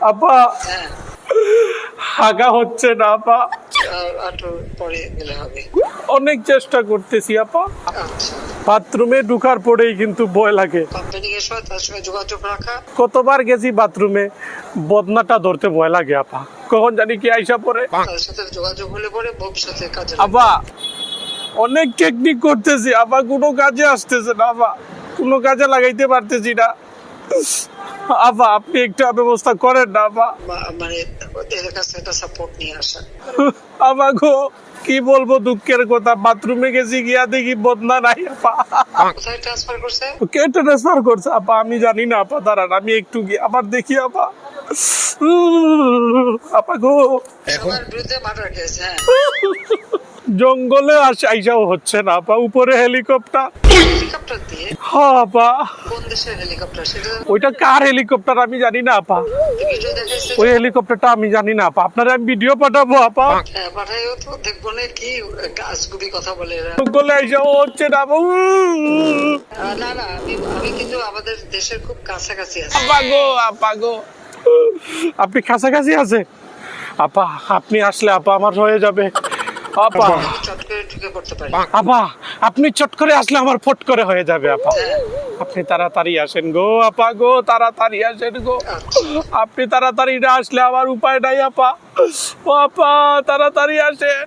আপা হাগা হচ্ছে না আপা। পরে গেলে হবে। অনেক চেষ্টা করতেছি আপা। আচ্ছা। বাথরুমে ঢুকার পরেই কিন্তু ভয় লাগে। কতবার গেছি বাথরুমে বদনাটা ধরতে ভয় লাগে আপা। কখন জানি কি আইসা পরে তার যোগাযোগ হলে পরে ভবিষ্যতে কাজে লাগবে। আবা অনেক টেকনিক করতেছি আবা কোনো কাজে আসতেছে না আবা কোনো কাজে লাগাইতে পারতেছি না। আবা আপনি একটা ব্যবস্থা করেন না আবা। মানে ওদের কাছে একটা সাপোর্ট নিয়ে আসা আবা গো কি বলব দুঃখের কথা বাথরুমে গেছি গিয়া দেখি বদনা নাই আপা কোথায় ট্রান্সফার করছে? কে ট্রান্সফার করছে আপা আমি জানি না আপা দাঁড়ান আমি একটু গিয়ে আবার দেখি আপা আপা গো। সবার বিরুদ্ধে মার্ডার কেস হ্যাঁ। জঙ্গলে আস আইসাও হচ্ছে না আপা উপরে হেলিকপ্টার। হেলিকপ্টার দিয়ে? হ্যাঁ আপা কোন দেশের হেলিকপ্টার? সেটা ওইটা কার হেলিকপ্টার আমি জানি না আপা। ওই হেলিকপ্টারটা আমি জানি না আপা। আপনারা আমি ভিডিও পাঠাবো আপা। হ্যাঁ জঙ্গলে আইসাও হচ্ছে না আপা। উম। আহ, না না আমি আমি কিন্তু আমাদের দেশের খুব কাছাকাছি আছি। আপা গো আপা গো। আপনি কাছাকাছি আছে আপা আপনি আসলে আপা আমার হয়ে যাবে। আপা। আপা আপনি চট করে আসলে আমার ফট করে হয়ে যাবে আপা। আপনি তাড়াতাড়ি আসেন গো আপা গো তাড়াতাড়ি আসেন গো। আপনি তাড়াতাড়ি না আসলে আমার উপায় নাই আপা। ও আপা তাড়াতাড়ি আসেন।